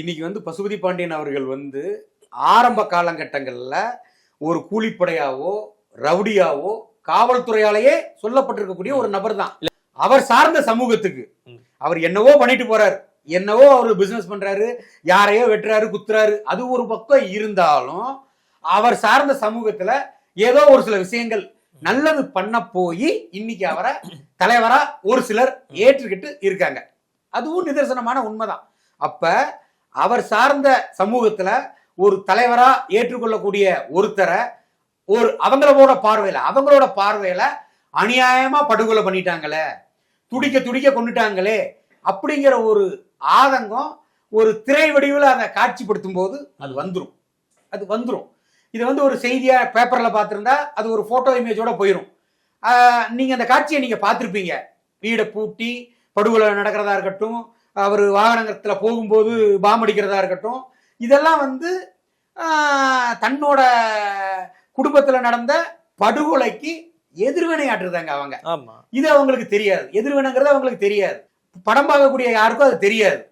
இன்னைக்கு வந்து பசுபதி பாண்டியன் அவர்கள் வந்து ஆரம்ப காலகட்டங்கள்ல ஒரு கூலிப்படையாவோ ரவுடியாவோ காவல்துறையாலேயே சொல்லப்பட்டிருக்கக்கூடிய ஒரு நபர் தான் அவர் சார்ந்த சமூகத்துக்கு. அவர் என்னவோ பண்ணிட்டு போறாரு. என்னவோ அவர் பிசினஸ் பண்றாரு. யாரையோ வெட்டுறாரு குத்துறாரு. அது ஒரு பக்கம் இருந்தாலும் அவர் சார்ந்த சமூகத்துல ஏதோ ஒரு சில விஷயங்கள் நல்லது பண்ண போய் இன்னைக்கு அவரை தலைவரா ஒரு சிலர் ஏற்றுக்கிட்டு இருக்காங்க. அதுவும் நிதர்சனமான உண்மைதான். அப்ப அவர் சார்ந்த சமூகத்துல ஒரு தலைவரா ஏற்றுக்கொள்ளக்கூடிய ஒருத்தரை ஒரு அவங்களோட பார்வையில அவங்களோட பார்வையில அநியாயமா படுகொலை பண்ணிட்டாங்களே துடிக்க துடிக்க கொண்டுட்டாங்களே அப்படிங்கிற ஒரு ஆதங்கம் ஒரு திரை வடிவில் அதை காட்சிப்படுத்தும் போது அது வந்துடும் அது வந்துடும் இது வந்து ஒரு செய்தியா பேப்பர்ல பார்த்துருந்தா அது ஒரு போட்டோ இமேஜோட போயிடும் நீங்க அந்த காட்சியை நீங்க பார்த்துருப்பீங்க. வீடை பூட்டி படுகொலை நடக்கிறதா இருக்கட்டும் அவர் வாகனத்துல போகும்போது பாம் அடிக்கிறதா இருக்கட்டும் இதெல்லாம் வந்து தன்னோட குடும்பத்துல நடந்த படுகொலைக்கு எதிர்வினை ஆற்றுதாங்க அவங்க. இது அவங்களுக்கு தெரியாது. எதிர்வினைங்கிறது அவங்களுக்கு தெரியாது. படம் பார்க்கக்கூடிய யாருக்கும் அது தெரியாது.